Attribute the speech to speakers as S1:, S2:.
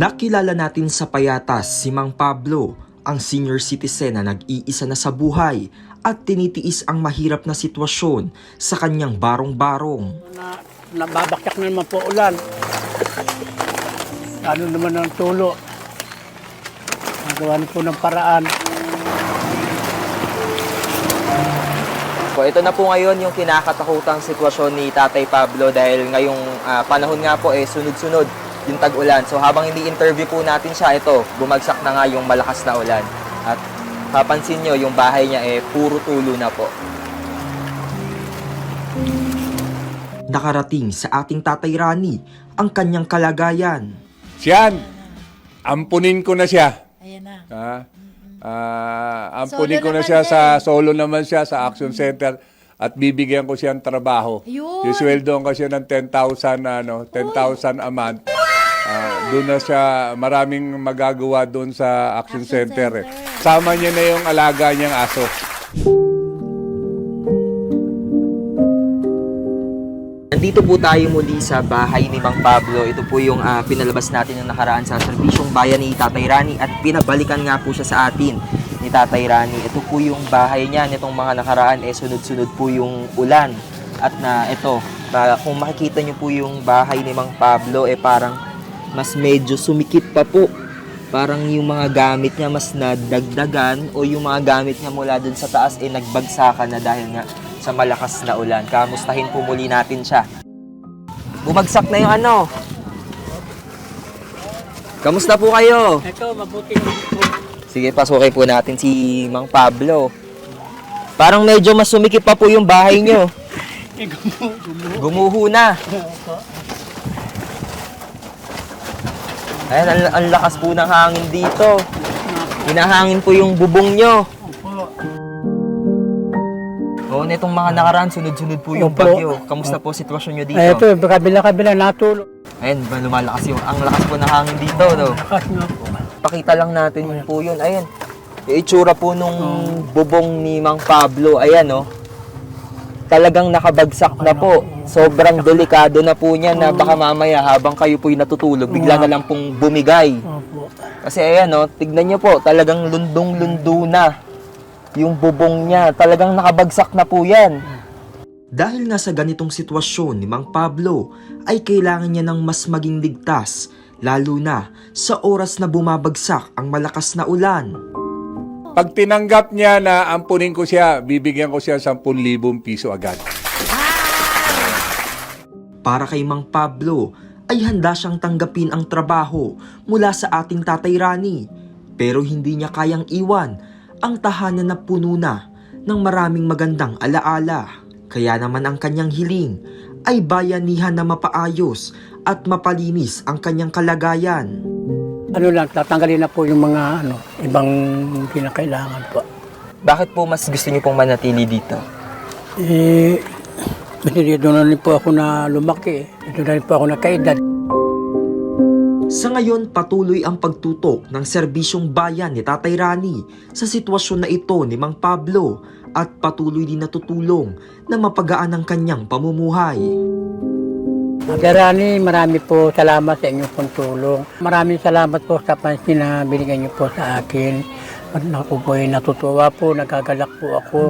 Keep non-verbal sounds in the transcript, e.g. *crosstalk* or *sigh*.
S1: Nakilala natin sa payatas si Mang Pablo, ang senior citizen na nag-iisa na sa buhay at tinitiis ang mahirap na sitwasyon sa kanyang barong-barong.
S2: na nababakyak na naman po ulan. Ano naman ang tulo. Nagawa na po ng paraan.
S3: Po, ito na po ngayon yung kinakatakutang sitwasyon ni Tatay Pablo dahil ngayong ah, panahon nga po eh sunod-sunod yung tag-ulan. So habang ini-interview po natin siya, ito, bumagsak na nga yung malakas na ulan. At papansin nyo, yung bahay niya eh puro tulo na po.
S1: Nakarating sa ating tatay Rani ang kanyang kalagayan.
S4: Siyan, ampunin ko na siya.
S5: Ayan na.
S4: Ha? Ah, ampunin
S5: Solo
S4: ko na siya
S5: din.
S4: sa solo naman siya sa Action Center at bibigyan ko siya ng trabaho.
S5: Ayun.
S4: Isweldoan ko siya ng 10,000 ano, 10,000 a month. Doon na siya maraming magagawa doon sa Action,
S5: Action
S4: Center. eh.
S5: Center.
S4: Sama niya na yung alaga niyang aso.
S3: Nandito po tayo muli sa bahay ni Mang Pablo. Ito po yung ah, pinalabas natin yung nakaraan sa serbisyong bayan ni Tatay Rani at pinabalikan nga po siya sa atin ni Tatay Rani. Ito po yung bahay niya nitong mga nakaraan eh sunod-sunod po yung ulan. At na ito, ba, kung makikita niyo po yung bahay ni Mang Pablo eh parang mas medyo sumikip pa po. Parang yung mga gamit niya mas nadagdagan o yung mga gamit niya mula dun sa taas eh nagbagsakan na dahil nga sa malakas na ulan. Kamustahin po muli natin siya. Bumagsak na yung ano. Kamusta po kayo?
S2: Ito, mabuti po.
S3: Sige, pasukin po natin si Mang Pablo. Parang medyo mas sumikip pa po yung bahay nyo. *laughs*
S2: Eh, gumu- gumu-
S3: Gumuho na. Ayan, ang, ang lakas po ng hangin dito. Hinahangin po yung bubong nyo.
S2: Opo.
S3: Oo, nitong mga nakaraan, sunod-sunod po yung
S2: Opo.
S3: bagyo. Kamusta po sitwasyon nyo dito?
S2: Eh, ito, kabila-kabila natulog.
S3: Ayan, ba, lumalakas yung, ang lakas po ng hangin dito, no?
S2: Lakas na po.
S3: Pakita lang natin yun po yun. Ayan, yung itsura po nung bubong ni Mang Pablo, ayan, no? Talagang nakabagsak na po. Sobrang delikado na po niya na baka mamaya habang kayo po'y natutulog, bigla na lang pong bumigay.
S2: Opo.
S3: Kasi ayan, no, tignan niyo po, talagang lundong-lundo na yung bubong niya. Talagang nakabagsak na po yan.
S1: Dahil nga sa ganitong sitwasyon ni Mang Pablo ay kailangan niya ng mas maging ligtas lalo na sa oras na bumabagsak ang malakas na ulan.
S4: Pag tinanggap niya na ampunin ko siya, bibigyan ko siya 10,000 piso agad.
S1: Para kay Mang Pablo ay handa siyang tanggapin ang trabaho mula sa ating tatay Rani pero hindi niya kayang iwan ang tahanan na puno na ng maraming magandang alaala. Kaya naman ang kanyang hiling ay bayanihan na mapaayos at mapalinis ang kanyang kalagayan.
S2: Ano lang, tatanggalin na po yung mga ano, ibang kinakailangan po.
S3: Bakit po mas gusto niyo pong manatili dito?
S2: Eh, kasi dito na rin po ako na lumaki. Dito na rin po ako nakaedad.
S1: Sa ngayon, patuloy ang pagtutok ng serbisyong bayan ni Tatay Rani sa sitwasyon na ito ni Mang Pablo at patuloy din natutulong na mapagaan ang kanyang pamumuhay.
S2: Magarani, marami po salamat sa inyong pong tulong. Maraming salamat po sa pansin na binigyan niyo po sa akin. Ako po ay natutuwa po, nagagalak po ako.